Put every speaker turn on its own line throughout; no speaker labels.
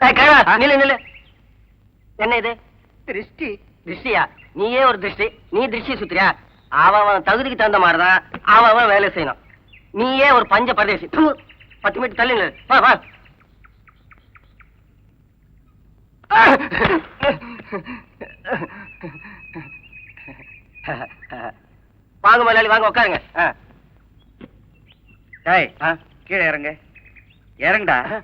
நில்லு நில்லு. என்ன இது?
திருஷ்டி.
திருஷ்டியா? நீயே ஒரு திருஷ்டி. நீ திருஷ்டி சுத்துறியா? அவன் அவன் தகுதிக்கு தகுந்த மாதிரிதான் அவன் அவன் வேலை செய்யணும். நீயே ஒரு பஞ்ச பரதேசி. பத்து மீட்டர் தள்ளி நில்லு. வா வா. வாங்க முதலாளி வாங்க உட்காருங்க.
கீழே இறங்க. இறங்குடா.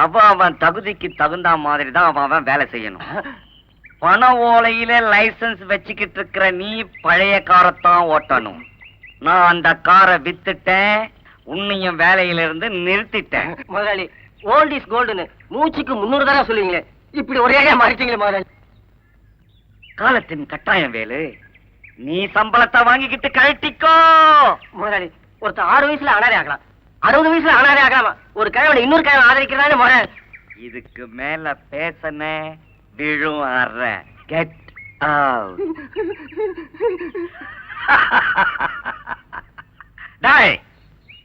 அவன் அவன் தகுதிக்கு தகுந்த மாதிரி தான் அவன் அவன் வேலை செய்யணும். பண ஓலையில லைசென்ஸ் வச்சுக்கிட்டு இருக்கிற நீ பழைய காரைத்தான் ஓட்டணும். நான் அந்த காரை வித்துட்டேன் உன்னையும் வேலையில இருந்து நிறுத்திட்டேன்
முதலாளி ஓல்ட் இஸ் கோல்டுன்னு மூச்சுக்கு முன்னூறு தடவை சொல்லுவீங்களே. இப்படி ஒரே மாறிட்டீங்களே முதலாளி
காலத்தின் கட்டாயம் வேலு. நீ சம்பளத்தை வாங்கிக்கிட்டு கழட்டிக்கோ.
முதலாளி ஒருத்தர் ஆறு வயசுல அனாதை ஆகலாம். அறுபது வயசுல அனாதை ஆகலாமா ஒரு கிழவனை இன்னொரு கிழவன் ஆதரிக்கிறதானே முறை.
இதுக்கு மேல பேசன விழும் அற. கெட் டாய்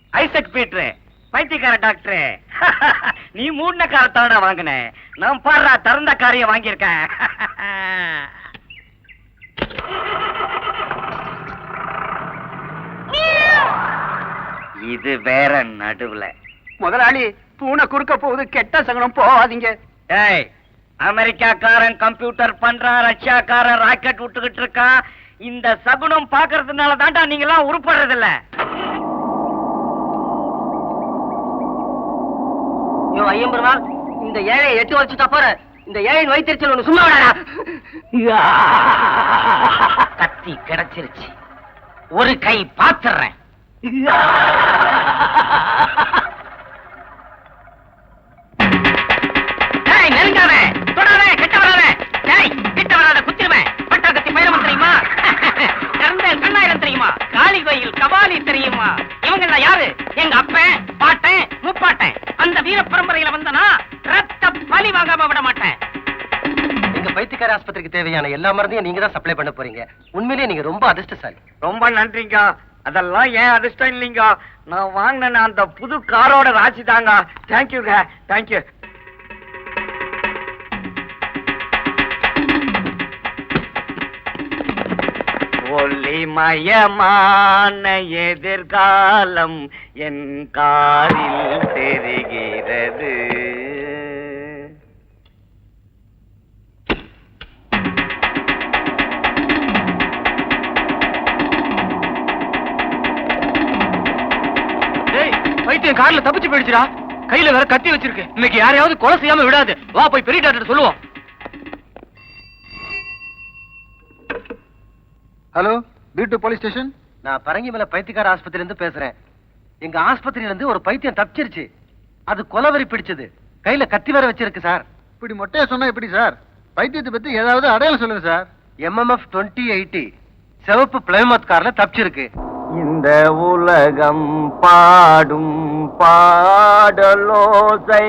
ஐசக் பீட்ரு பைத்தியக்கார டாக்டர். நீ மூடின காரத்தான வாங்கின. நான் பாடுறா திறந்த காரிய வாங்கியிருக்கேன். இது வேற நடுவுல.
முதலாளி பூனை குறுக்க போகுது கெட்ட சகனம் போகாதீங்க.
ஏய் அமெரிக்காக்காரன் கம்ப்யூட்டர் பண்றான் ரஷ்யாக்காரன் ராக்கெட் விட்டுக்கிட்டு இருக்கான் இந்த சகுனம் பாக்குறதுனால தான்டா நீங்க எல்லாம் உருப்படுறது இல்ல
ஐயோ ஐயம்பெருமாள் இந்த ஏழை எட்டு வச்சுட்டா போற. இந்த ஏழையின் வைத்திருச்சல் ஒண்ணு சும்மா விடாதா
கத்தி கிடைச்சிருச்சு. ஒரு கை பாத்துறேன்.
பைத்தியக்கார ஆஸ்பத்திரிக்கு தேவையான எல்லா மருந்தையும் நீங்க தான் சப்ளை பண்ண போறீங்க. உண்மையிலேயே நீங்க ரொம்ப அதிர்ஷ்டசாலி.
ரொம்ப நன்றிங்க. அதெல்லாம் ஏன் அதிர்ஷ்டம் இல்லைங்க? நான் வாங்கின அந்த புது காரோட ராசி தாங்க. தேங்க்யூங்க தேங்க்யூ ஒளிமயமான எதிர்காலம் என் காரில் தெரிகிறது.
பைத்தியம் கார்ல தப்பிச்சு போயிடுச்சுடா. கையில வேற கத்தி வச்சிருக்கு. இன்னைக்கு யாரையாவது கொலை செய்யாம விடாது. வா போய் பெரிய டாக்டர் சொல்லுவோம்.
ஹலோ பீட்டு போலீஸ் ஸ்டேஷன்
நான் பரங்கிமலை பைத்தியக்கார ஆஸ்பத்திரியில இருந்து பேசுறேன். எங்க ஆஸ்பத்திரியில இருந்து ஒரு பைத்தியம் தப்பிச்சிருச்சு. அது கொலவரி பிடிச்சது. கையில கத்தி வேற வச்சிருக்கு சார்.
இப்படி மொட்டையா சொன்னா எப்படி சார்? பைத்தியத்தை பத்தி ஏதாவது அடையாளம் சொல்லுங்க சார்.
எம்எம்எஃப் டுவெண்ட்டி எயிட்டி சிவப்பு பிளைமத் கார்ல தப்பிச்சிருக்கு.
இந்த உலகம் பாடும் பாடலோசை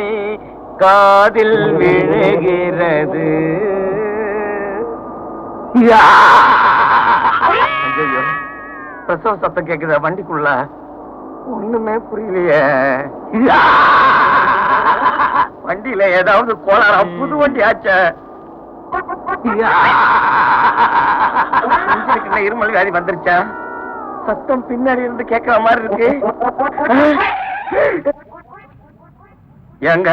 காதில் விழுகிறது. பிரசவ சத்தம் கேக்குத வண்டிக்குள்ள? ஒண்ணுமே புரியலையே. வண்டியில ஏதாவது கோளாறா புது வண்டி ஆச்ச. இருமல் வியாதி வந்துருச்சா? சத்தம் பின்னாடி இருந்து கேட்கிற மாதிரி இருக்கு. ஏங்க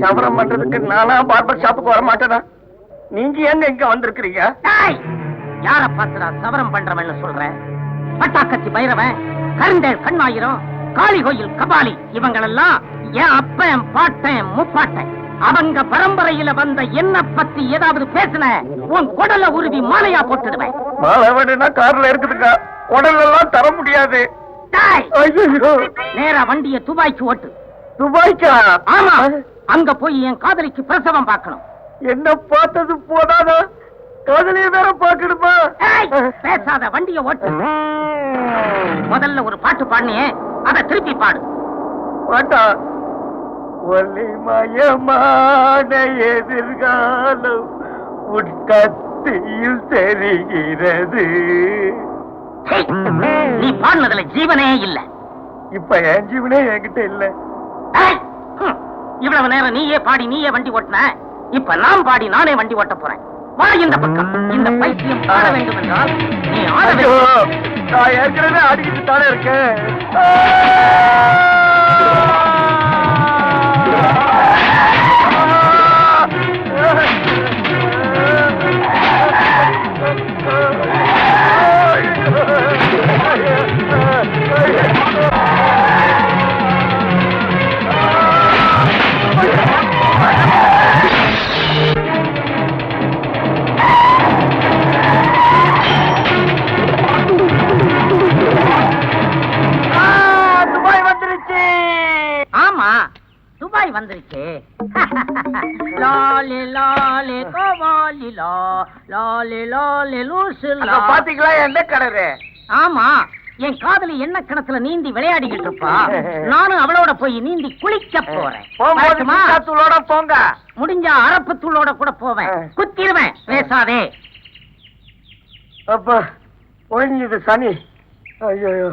சவரம் பண்றதுக்கு நானா பார்பர் ஷாப்புக்கு வர மாட்டேனா? நீங்க எங்க இங்க வந்திருக்கிறீங்க?
யார பாத்துடா சவரம் பண்றவன் சொல்றேன்? பட்டாக்கத்தி பைரவன் கருந்தேல் கண்ணாயிரம் காளி கோயில் கபாலி இவங்களெல்லாம் என் அப்பன் பாட்டன் முப்பாட்டன். அவங்க பரம்பரையில வந்த என்ன பத்தி ஏதாவது பேசுன உன் குடல உருவி மாலையா போட்டுடுவேன்.
மாலை வேணும்னா கார்ல இருக்குதுங்க. உடல் எல்லாம் தர முடியாது.
நேரா வண்டிய துபாய்க்கு ஓட்டு.
துபாய்க்கா?
ஆமா. அங்க போய் என் காதலிக்கு பிரசவம் பார்க்கணும்.
என்ன பார்த்தது போதாதா? காதலிய வேற பாக்கணுமா
பேசாத வண்டிய ஓட்டு. முதல்ல ஒரு பாட்டு பாடினியே அத திருப்பி பாடு.
பாட்டா? ஒளிமயமான எதிர்காலம் உட்கத்தியில் தெரிகிறது.
நீ பாடினதுல ஜீவனே இல்ல.
இப்ப என் ஜீவனே என்கிட்ட இல்ல.
இவ்வளவு நேரம் நீயே பாடி நீயே வண்டி ஓட்டின. இப்ப நான் பாடி நானே வண்டி ஓட்ட போறேன். வா இந்த பக்கம். இந்த பைத்தியம் பாட வேண்டும் என்றால் நீ ஆட வேண்டும்.
நான் ஏற்கனவே அடிக்கிட்டு தானே இருக்கேன்.
லாலி லாலி லூசு லா.
பாத்தீங்களா என்ன கடரு
ஆமா என் காதலி என்ன கிணத்துல நீந்தி விளையாடிக்கிட்டு இருப்பா? நானும் அவளோட போய் நீந்தி குளிக்க போறேன்.
போங்க.
முடிஞ்சா அரப்பு தூளோட கூட போவேன். குத்திடுவேன் பேசாதே.
அப்பா ஒழிஞ்சது சனி. ஐயோ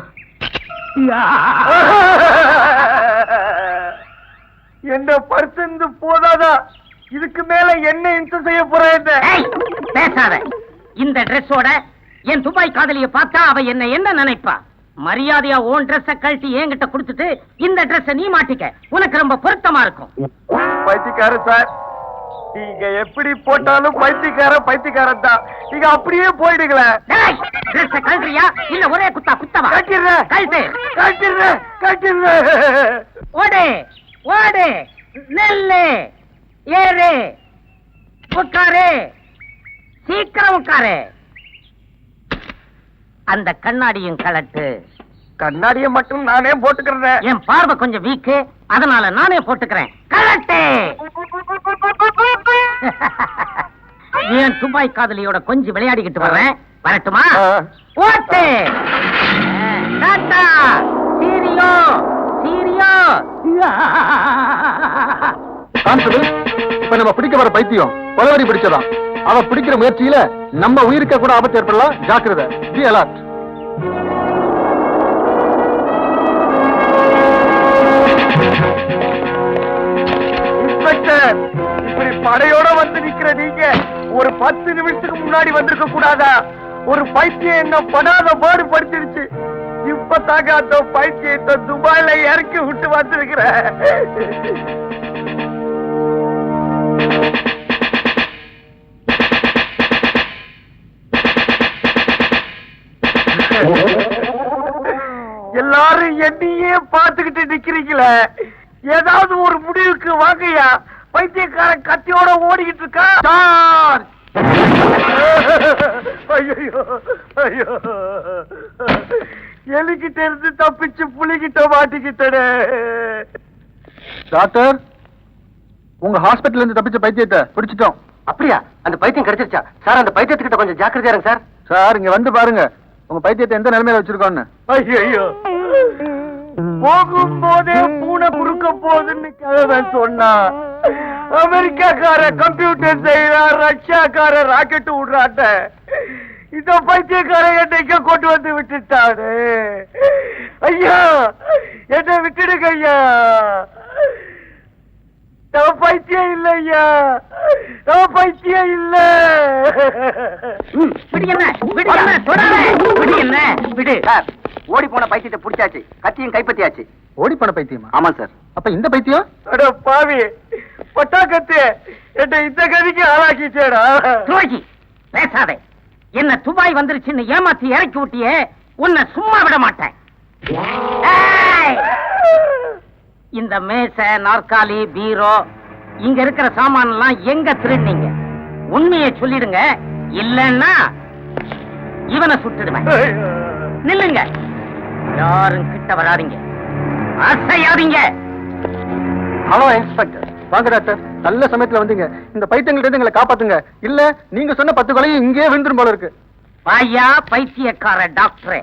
என்ன படுத்திருந்து போதாதா? இதுக்கு மேல என்ன இன்சம் செய்ய போறேன்
பேசாத. இந்த ட்ரெஸ்ஸோட என் துபாய் காதலிய பார்த்தா அவ என்ன என்ன நினைப்பா? மரியாதையா உன் ட்ரெஸ்ஸ கழட்டி என்கிட்ட கொடுத்துட்டு இந்த ட்ரெஸ்ஸ நீ மாட்டிக்க. உனக்கு ரொம்ப பொருத்தமா இருக்கும்.
பைத்தியக்காரன் சார் நீங்க எப்படி போட்டாலும் பைத்தியக்காரன் பைத்தியக்காரன் தான். நீங்க அப்படியே போயிடுங்களேன்
டேய், ட்ரெஸ்ஸ கழட்டுறியா? இல்ல ஒரே குத்தா குத்தவா?
கட்டிடுறேன்
கழட்டு.
கட்டிடுறேன் கட்டிடுறேன்
ஓடு. ஓடு. நெல்லு. ஏறு. உட்காரு. சீக்கிரம் உட்காரு. அந்த கண்ணாடியும் கலட்டு.
கண்ணாடியை மட்டும் நானே போட்டுக்கிறேன்.
என் பார்வை கொஞ்சம் வீக்கு. அதனால நானே போட்டுக்கிறேன். கலட்டு. என் துபாய் காதலியோட கொஞ்சம் விளையாடிக்கிட்டு வர்றேன். வரட்டுமா. ஓட்டு டாட்டா சீரியோ. சீரியோ.
கான்ஸ்டபிள் இப்ப நம்ம பிடிக்க வர பைத்தியம் கொலவரி பிடிச்சதான். அவ பிடிக்கிற முயற்சியில நம்ம உயிருக்க கூட ஆபத்து ஏற்படலாம். ஜாக்கிரதை. பி அலர்ட் இன்ஸ்பெக்டர் இப்படி படையோட வந்து நிக்கிற நீங்க ஒரு பத்து நிமிஷத்துக்கு முன்னாடி வந்திருக்க கூடாதா? ஒரு பைத்தியம் என்ன படாத பாடு படுத்திருச்சு இப்பதாங்க அந்த பைத்தியத்தை துபாயில இறக்கி விட்டு வந்திருக்கிறேன் பார்த்துக்கிட்டு நிக்கிறீங்களே? ஏதாவது ஒரு முடிவுக்கு வாங்கய்யா? பைத்தியக்காரன் கத்தியோட ஓடிக்கிட்டு இருக்கா? சார்! ஐயோ ஐயோ எலிக்கிட்ட இருந்து தப்பிச்சு புலிகிட்ட மாட்டிக்கிட்டனே. டாக்டர் உங்க ஹாஸ்பிடல்ல இருந்து தப்பிச்ச பைத்தியத்தை பிடிச்சிட்டோம்.
அப்படியா? அந்த பைத்தியம் கிடைச்சிருச்சா? சார் அந்த பைத்தியத்துக்கிட்ட கொஞ்சம் ஜாக்கிரதையா இருங்க சார்.
சார் இங்க வந்து பாருங்க. உங்க பைத்தியத்தை எந்த நிலைமையில வச்சிருக்கோன்னு ஐயோ போகும்போதே பூனை குறுக்க போகுதுன்னு கிழவன் சொன்னா. அமெரிக்காக்கார கம்ப்யூட்டர் செய்யறான் ரஷ்யாக்கார ராக்கெட் விடுறாட்ட இந்த பைத்தியக்கார என்னைக்க கொண்டு வந்து விட்டுட்டாரு ஐயா என்னை விட்டுடுங்க ஐயா. நான் பைத்தியம் இல்ல ஐயா. நான் பைத்தியம் இல்ல.
விடு என்ன? விடு என்ன?
ஓடி போன பைத்தியத்தை பிடிச்சாச்சு. கத்தியும் கைப்பற்றியாச்சு.
ஓடி போன பைத்தியமா?
ஆமா சார்
அப்ப இந்த பைத்தியம்? அட பாவி. பட்டாக்கத்து. என்ன இந்த கதிக்கு ஆளாக்கிச்சேடா
துரோகி பேசாதே. என்ன துபாய் வந்துருச்சுன்னு ஏமாத்தி இறக்கி விட்டியே உன்னை சும்மா விட மாட்டேன்! இந்த மேசை நாற்காலி பீரோ இங்க இருக்கிற சாமான் எல்லாம் எங்க திருடினீங்க? உண்மையை சொல்லிடுங்க. இல்லன்னா இவனை சுட்டுடுவேன். யாரும் கிட்ட வராதீங்க. அசையாதீங்க.
ஹலோ இன்ஸ்பெக்டர்
வாங்க டாக்டர் நல்ல சமயத்துல வந்தீங்க. இந்த பைத்தியங்கள்ட்ட எங்களை காப்பாத்துங்க. இல்ல நீங்க சொன்ன பத்து கொலையும் இங்கேயே விழுந்துரும் போல இருக்கு.
வாயா பைத்தியக்கார டாக்டரே.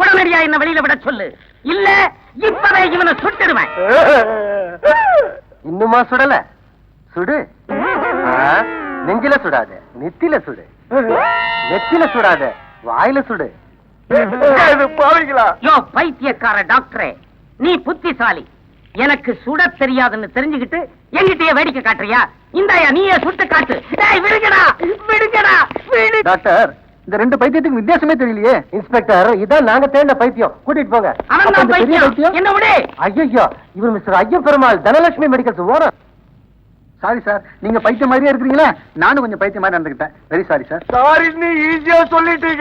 உடனடியா என்ன வெளியில விட சொல்லு. இல்ல இப்பவே இவனை சுட்டுடுவேன்.
இன்னுமா சுடல? சுடு. நெஞ்சில சுடாத. நெத்தில சுடு. நெத்தில சுடாத. வாயில சுடு.
யோ பைத்தியக்கார டாக்டரே நீ புத்திசாலி. எனக்கு சுட தெரியாதுன்னு தெரிஞ்சுக்கிட்டு எங்கிட்டயே வேடிக்கை காட்டுறியா? இந்தாயா நீயே சுட்டு காட்டு. விடுங்கடா விடுங்கடா
டாக்டர் இந்த ரெண்டு பைத்தியத்துக்கு வித்தியாசமே தெரியலையே. இன்ஸ்பெக்டர் இதான் நாங்க தேடின பைத்தியம். கூட்டிட்டு போங்க.
அவன் தான் பைத்தியம். என்ன விடு.
ஐயோ இவர் mister I'm Perumal Dhanalakshmi medicals owner. Sorry sir நீங்க பைத்தியம் மாதிரியே இருக்கிறீங்களா நானும் கொஞ்சம் பைத்தியம் மாதிரி நடந்துக்கிட்டேன். வெரி சாரி சார் சாரி நீ ஈஸியா சொல்லிட்டீங்க.